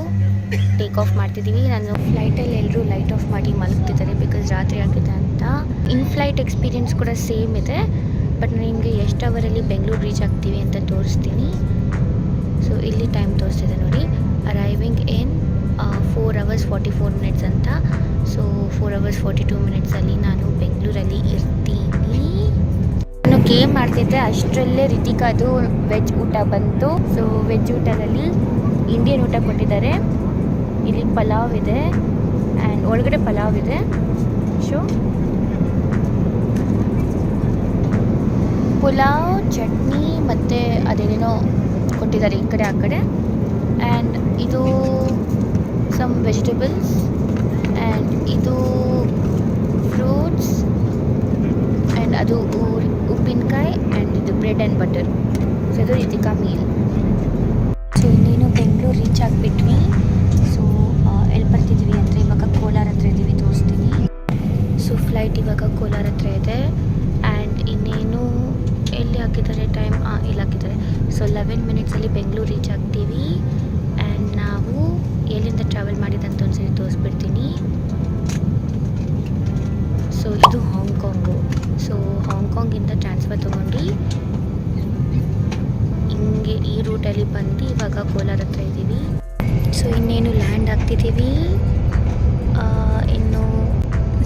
ಟೇಕ್ ಆಫ್ ಮಾಡ್ತಿದ್ದೀವಿ. ನಾನು ಫ್ಲೈಟಲ್ಲಿ ಎಲ್ಲರೂ ಲೈಟ್ ಆಫ್ ಮಾಡಿ ಮಲಗ್ತಿದ್ದಾರೆ ಬಿಕಾಸ್ ರಾತ್ರಿ ಆಗಿದೆ ಅಂತ. ಇನ್ ಫ್ಲೈಟ್ ಎಕ್ಸ್ಪೀರಿಯನ್ಸ್ ಕೂಡ ಸೇಮ್ ಇದೆ. ಬಟ್ ನಿಮಗೆ ಎಷ್ಟು ಅವರಲ್ಲಿ ಬೆಂಗಳೂರು ರೀಚ್ ಆಗ್ತೀವಿ ಅಂತ ತೋರಿಸ್ತೀನಿ. ಸೊ ಇಲ್ಲಿ ಟೈಮ್ ತೋರಿಸ್ತಿದೆ ನೋಡಿ. Arriving in four hours forty four minutes ಅಂತ. So four hours forty two ಮಿನಿಟ್ಸಲ್ಲಿ ನಾನು ಬೆಂಗಳೂರಲ್ಲಿ ಇರ್ತೀನಿ. ನಾನು ಗೇಮ್ ಮಾಡ್ತಿದ್ದೆ ಅಷ್ಟರಲ್ಲೇ ರಿತಿಕಾದು ವೆಜ್ ಊಟ ಬಂತು. ಸೊ ವೆಜ್ ಊಟದಲ್ಲಿ ಇಂಡಿಯನ್ ಊಟ ಕೊಟ್ಟಿದ್ದಾರೆ. ಇಲ್ಲಿ ಪಲಾವ್ ಇದೆ ಆ್ಯಂಡ್ ಒಳಗಡೆ ಪಲಾವ್ ಇದೆ. ಶೋ ಪುಲಾವ್, ಚಟ್ನಿ ಮತ್ತು ಅದೇನೇನೋ ಕೊಟ್ಟಿದ್ದಾರೆ ಈ ಕಡೆ ಆ ಕಡೆ. ಆ್ಯಂಡ್ ಇದು ಸಮ್ ವೆಜಿಟೇಬಲ್ಸ್ ಆ್ಯಂಡ್ ಇದು ಫ್ರೂಟ್ಸ್ ಆ್ಯಂಡ್ ಅದು ಉಪ್ಪಿನಕಾಯಿ ಆ್ಯಂಡ್ ಇದು ಬ್ರೆಡ್ ಆ್ಯಂಡ್ ಬಟರ್ ಸೊ ಇದು ರಿತಿಕಾ ಮೀಲ್ ಸೊ ಇನ್ನೇನು ಬೆಂಗಳೂರು ರೀಚ್ ಆಗಿಬಿಟ್ವಿ. ಸೊ ಎಲ್ಲಿ ಬರ್ತಿದ್ದೀವಿ ಅಂದರೆ ಇವಾಗ ಕೋಲಾರ ಹತ್ರ ಇದ್ದೀವಿ ತೋರಿಸ್ತೀನಿ ಸೊ ಫ್ಲೈಟ್ ಇವಾಗ ಕೋಲಾರ ಹತ್ರ ಇದೆ. ಆ್ಯಂಡ್ ಇನ್ನೇನು, ಎಲ್ಲಿ ಹಾಕಿದ್ದಾರೆ ಟೈಮ್ ಇಲ್ಲಿ ಹಾಕಿದ್ದಾರೆ. ಸೊ ಲೆವೆನ್ ಮಿನಿಟ್ಸಲ್ಲಿ ಬೆಂಗಳೂರು ರೀಚ್ ಆಗ್ತೀವಿ. ಆ್ಯಂಡ್ ನಾವು ಎಲ್ಲಿಂದ ಟ್ರಾವೆಲ್ ಮಾಡಿದಂತ ಒಂದ್ಸರಿ ತೋರಿಸ್ಬಿಡ್ತೀನಿ. ಸೊ ಇದು ಹಾಂಗ್ಕಾಂಗು ಸೊ ಹಾಂಗ್ಕಾಂಗಿಂದ ಟ್ರಾನ್ಸ್ಫರ್ ತೊಗೊಂಡು ಹಿಂಗೆ ಈ ರೂಟಲ್ಲಿ ಬಂದು ಇವಾಗ ಕೋಲಾರ ಹತ್ರ ಇದ್ದೀವಿ. ಸೊ ಇನ್ನೇನು ಲ್ಯಾಂಡ್ ಆಗ್ತಿದ್ದೀವಿ ಇನ್ನು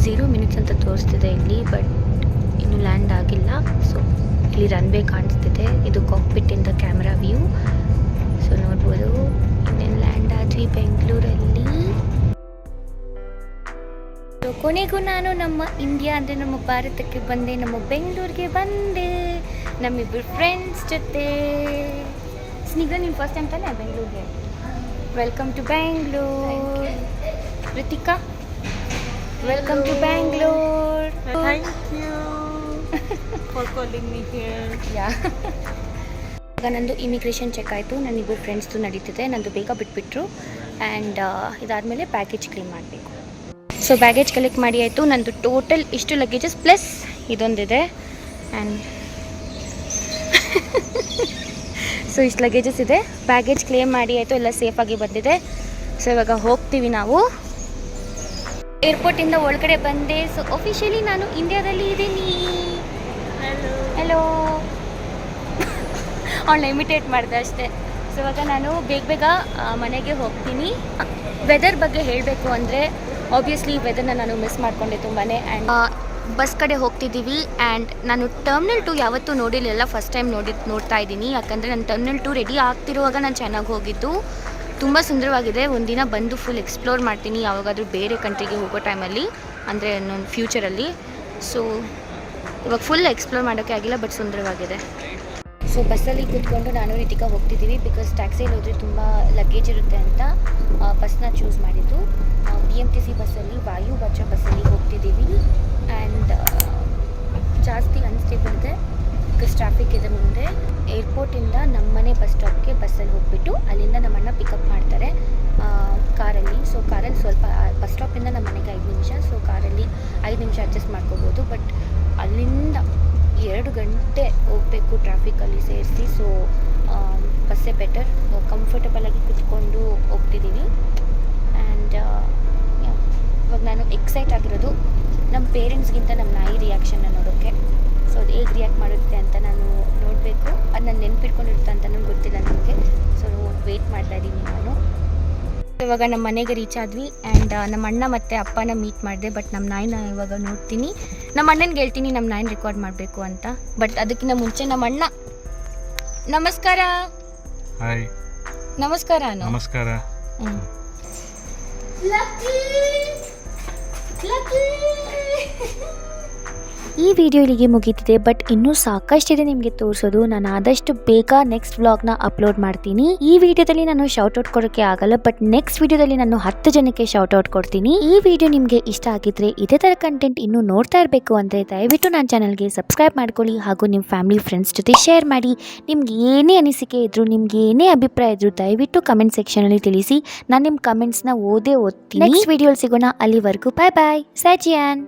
ಝೀರೋ ಮಿನಿಟ್ಸ್ ಅಂತ ತೋರಿಸ್ತಿದೆ ಇಲ್ಲಿ ಬಟ್ ಇನ್ನು ಲ್ಯಾಂಡ್ ಆಗಿಲ್ಲ. ಸೊ ಇಲ್ಲಿ ರನ್ವೇ ಕಾಣಿಸ್ತಿದೆ. ಇದು ಕಾಕ್ಪಿಟ್ಟಿಂದ ಕ್ಯಾಮ್ರಾ ವ್ಯೂ ಸೊ ನೋಡ್ಬೋದು. ಇನ್ನೇನು ಲ್ಯಾಂಡ್ ಆದ್ವಿ ಬೆಂಗಳೂರಲ್ಲಿ. ಸೊ ಕೊನೆಗೂ ನಾನು ನಮ್ಮ ಇಂಡಿಯಾ ಅಂದರೆ ನಮ್ಮ ಭಾರತಕ್ಕೆ ಬಂದೆ. ನಮ್ಮ ಬೆಂಗಳೂರಿಗೆ ಬಂದೆ. ನಮ್ಮಿಬ್ಬರು ಫ್ರೆಂಡ್ಸ್ ಜೊತೆ. ಸ್ನಿಗ ನಿಮ್ಮ ಫಸ್ಟ್ ಟೈಮ್ ತಾನೇ ಬೆಂಗಳೂರಿಗೆ? Welcome to Bangalore Ritika welcome to Bangalore thank you. For calling me here. Yeah ಈಗ ನಂದು ಇಮಿಗ್ರೇಷನ್ ಚೆಕ್ ಆಯಿತು. ನನ್ನ ಇಬ್ಬರು ಫ್ರೆಂಡ್ಸ್ದು ನಡೀತಿದೆ. ನಂದು ಬೇಗ ಬಿಟ್ಬಿಟ್ರು. ಆ್ಯಂಡ್ ಇದಾದಮೇಲೆ ಪ್ಯಾಕೇಜ್ ಕ್ಲೀನ್ ಮಾಡಬೇಕು. ಸೊ ಬ್ಯಾಗೇಜ್ ಕಲೆಕ್ಟ್ ಮಾಡಿ ಆಯಿತು. ನಂದು ಟೋಟಲ್ ಇಷ್ಟು ಲಗೇಜಸ್ ಪ್ಲಸ್ ಇದೊಂದಿದೆ. ಆ್ಯಂಡ್ ಸೊ ಇಷ್ಟು ಲಗೇಜಸ್ ಇದೆ. ಬ್ಯಾಗೇಜ್ ಕ್ಲೇಮ್ ಮಾಡಿ ಆಯಿತು. ಎಲ್ಲ ಸೇಫಾಗಿ ಬಂದಿದೆ. ಸೊ ಇವಾಗ ಹೋಗ್ತೀವಿ ನಾವು. ಏರ್ಪೋರ್ಟಿಂದ ಒಳಗಡೆ ಬಂದೆ. ಸೊ ಅಫಿಷಿಯಲಿ ನಾನು ಇಂಡಿಯಾದಲ್ಲಿ ಇದ್ದೀನಿ. ಹಲೋ ಅವಳನ್ನ ಇಮಿಟೇಟ್ ಮಾಡಿದೆ ಅಷ್ಟೇ. ಸೊ ಇವಾಗ ನಾನು ಬೇಗ ಬೇಗ ಮನೆಗೆ ಹೋಗ್ತೀನಿ. ವೆದರ್ ಬಗ್ಗೆ ಹೇಳಬೇಕು ಅಂದರೆ ಆಬ್ವಿಯಸ್ಲಿ ವೆದರ್ನ ನಾನು ಮಿಸ್ ಮಾಡಿಕೊಂಡೆ ತುಂಬಾ ಆ್ಯಂಡ್ ಬಸ್ ಕಡೆ ಹೋಗ್ತಿದ್ದೀವಿ ಆ್ಯಂಡ್ ನಾನು ಟರ್ಮಿನಲ್ ಟು ಯಾವತ್ತೂ ನೋಡಿರಲಿಲ್ಲ. ಫಸ್ಟ್ ಟೈಮ್ ನೋಡಿ, ನೋಡ್ತಾ ಇದ್ದೀನಿ. ಯಾಕಂದರೆ ನಾನು ಟರ್ಮಿನಲ್ ಟು ರೆಡಿ ಆಗ್ತಿರುವಾಗ ನಾನು ಚೆನ್ನಾಗಿ ಹೋಗಿದ್ದು. ತುಂಬ ಸುಂದರವಾಗಿದೆ. ಒಂದಿನ ಬಂದು ಫುಲ್ ಎಕ್ಸ್ಪ್ಲೋರ್ ಮಾಡ್ತೀನಿ. ಯಾವಾಗಾದರೂ ಬೇರೆ ಕಂಟ್ರಿಗೆ ಹೋಗೋ ಟೈಮಲ್ಲಿ ಅಂದರೆ ನನ್ನ ಫ್ಯೂಚರಲ್ಲಿ ಸೊ ಇವಾಗ ಫುಲ್ ಎಕ್ಸ್ಪ್ಲೋರ್ ಮಾಡೋಕೆ ಆಗಿಲ್ಲ ಬಟ್ ಸುಂದರವಾಗಿದೆ. ಸೊ ಬಸ್ಸಲ್ಲಿ ಕೂತ್ಕೊಂಡು ನಾನು ರೀತಿಕಾ ಹೋಗ್ತಿದ್ದೀವಿ ಬಿಕಾಸ್ ಟ್ಯಾಕ್ಸಿಯಲ್ಲಿ ಹೋದರೆ ತುಂಬ ಲಗೇಜ್ ಇರುತ್ತೆ ಅಂತ ಬಸ್ನ ಚೂಸ್ ಮಾಡಿದ್ದು. ಬಿ ಎಂ ಟಿ ಸಿ ಬಸ್ಸಲ್ಲಿ ವಾಯು ಬಚ್ಚ ಬಸ್ಸಲ್ಲಿ ಹೋಗ್ತಿದ್ದೀವಿ. ಆ್ಯಂಡ್ ಜಾಸ್ತಿ ಅನ್ಸ್ಟೇಬಲ್ ಇದೆ ಬಿಕಾಸ್ ಟ್ರಾಫಿಕ್ ಇದೆ ಮುಂದೆ. ಏರ್ಪೋರ್ಟಿಂದ ನಮ್ಮನೆ ಬಸ್ ಸ್ಟಾಪ್ಗೆ ಬಸ್ಸಲ್ಲಿ ಹೋಗ್ಬಿಟ್ಟು ಅಲ್ಲಿಂದ ನಮ್ಮನ್ನು ಪಿಕಪ್ ಮಾಡ್ತಾರೆ ಕಾರಲ್ಲಿ ಸೊ ಕಾರಲ್ಲಿ ಸ್ವಲ್ಪ ಬಸ್ ಸ್ಟಾಪಿಂದ ನಮ್ಮ ಮನೆಗೆ ಐದು ನಿಮಿಷ. ಸೊ ಕಾರಲ್ಲಿ ಐದು ನಿಮಿಷ ಅಡ್ಜಸ್ಟ್ ಮಾಡ್ಕೋಬೋದು ಬಟ್ ಅಲ್ಲಿಂದ ಎರಡು ಗಂಟೆ ಹೋಗಬೇಕು ಟ್ರಾಫಿಕಲ್ಲಿ ಸೇರಿಸಿ. ಸೊ ಬಸ್ಸೇ ಬೆಟರ್ ಕಂಫರ್ಟಬಲಾಗಿ ಕುತ್ಕೊಂಡು ಹೋಗ್ತಿದ್ದೀನಿ. ಆ್ಯಂಡ್ ಇವಾಗ ನಾನು ಎಕ್ಸೈಟ್ ಆಗಿರೋದು ನಮ್ಮ ಪೇರೆಂಟ್ಸ್ಗಿಂತ ನಮ್ಮ ನಾಯಿ ರಿಯಾಕ್ಷನ್ನ ನೋಡೋಕ್ಕೆ ಸೊ ಅದು ಹೇಗೆ ರಿಯಾಕ್ಟ್ ಮಾಡುತ್ತೆ ಅಂತ ನಾನು ನೋಡಬೇಕು. ಅದು ನಾನು ನೆನ್ಪಿಟ್ಕೊಂಡಿರುತ್ತೆ ಅಂತ ನನಗೆ ಗೊತ್ತಿಲ್ಲ ನನಗೆ. ಸೊ ವೆಯ್ಟ್ ಮಾಡ್ತಾ ಇದ್ದೀನಿ ನಾನು. ಇವಾಗ ನಮ್ಮ ಮನೆಗೆ ರೀಚ್ ಆದ್ವಿ. ಆ್ಯಂಡ್ ನಮ್ಮ ಅಣ್ಣ ಮತ್ತು ಅಪ್ಪನ ಮೀಟ್ ಮಾಡಿದೆ ಬಟ್ ನಮ್ಮ ನಾಯಿನ ಇವಾಗ ನೋಡ್ತೀನಿ. ನಮ್ಮ ಅಣ್ಣನಿಗೆ ಹೇಳ್ತೀನಿ ನಮ್ಮ ನಾಯನ್ ರೆಕಾರ್ಡ್ ಮಾಡಬೇಕು ಅಂತ. ಬಟ್ ಅದಕ್ಕಿಂತ ಮುಂಚೆ ನಮ್ಮ ಅಣ್ಣ. ನಮಸ್ಕಾರ. ಹಾಯ್ ನಮಸ್ಕಾರ ಅನು. ನಮಸ್ಕಾರ. ಹ್ಮ್. ಈ ವಿಡಿಯೋ ಇಲ್ಲಿಗೆ ಮುಗೀತಿದೆ ಬಟ್ ಇನ್ನೂ ಸಾಕಷ್ಟಿದೆ ನಿಮಗೆ ತೋರಿಸೋದು. ನಾನು ಆದಷ್ಟು ಬೇಗ ನೆಕ್ಸ್ಟ್ ವ್ಲಾಗ್ನ ಅಪ್ಲೋಡ್ ಮಾಡ್ತೀನಿ. ಈ ವಿಡಿಯೋದಲ್ಲಿ ನಾನು ಶೌಟ್ ಔಟ್ ಕೊಡೋಕ್ಕೆ ಆಗಲ್ಲ ಬಟ್ ನೆಕ್ಸ್ಟ್ ವಿಡಿಯೋದಲ್ಲಿ ನಾನು ಹತ್ತು ಜನಕ್ಕೆ ಶೌಟ್ ಔಟ್ ಕೊಡ್ತೀನಿ. ಈ ವಿಡಿಯೋ ನಿಮಗೆ ಇಷ್ಟ ಆಗಿದ್ರೆ ಇದೇ ಥರ ಕಂಟೆಂಟ್ ಇನ್ನೂ ನೋಡ್ತಾ ಇರಬೇಕು ಅಂದರೆ ದಯವಿಟ್ಟು ನನ್ನ ಚಾನಲ್ಗೆ ಸಬ್ಸ್ಕ್ರೈಬ್ ಮಾಡ್ಕೊಳ್ಳಿ ಹಾಗೂ ನಿಮ್ಮ ಫ್ಯಾಮಿಲಿ ಫ್ರೆಂಡ್ಸ್ ಜೊತೆ ಶೇರ್ ಮಾಡಿ. ನಿಮ್ಗೆ ಏನೇ ಅನಿಸಿಕೆ ಇದ್ರು ನಿಮ್ಗೆ ಏನೇ ಅಭಿಪ್ರಾಯ ಇದ್ರು ದಯವಿಟ್ಟು ಕಮೆಂಟ್ ಸೆಕ್ಷನಲ್ಲಿ ತಿಳಿಸಿ. ನಾನು ನಿಮ್ಮ ಕಮೆಂಟ್ಸ್ನ ಓದೇ ಓದ್ತೀನಿ. ನೆಕ್ಸ್ಟ್ ವಿಡಿಯೋಲಿ ಸಿಗೋಣ. ಅಲ್ಲಿವರೆಗೂ ಬಾಯ್ ಬಾಯ್ ಸಜಿಯಾನ್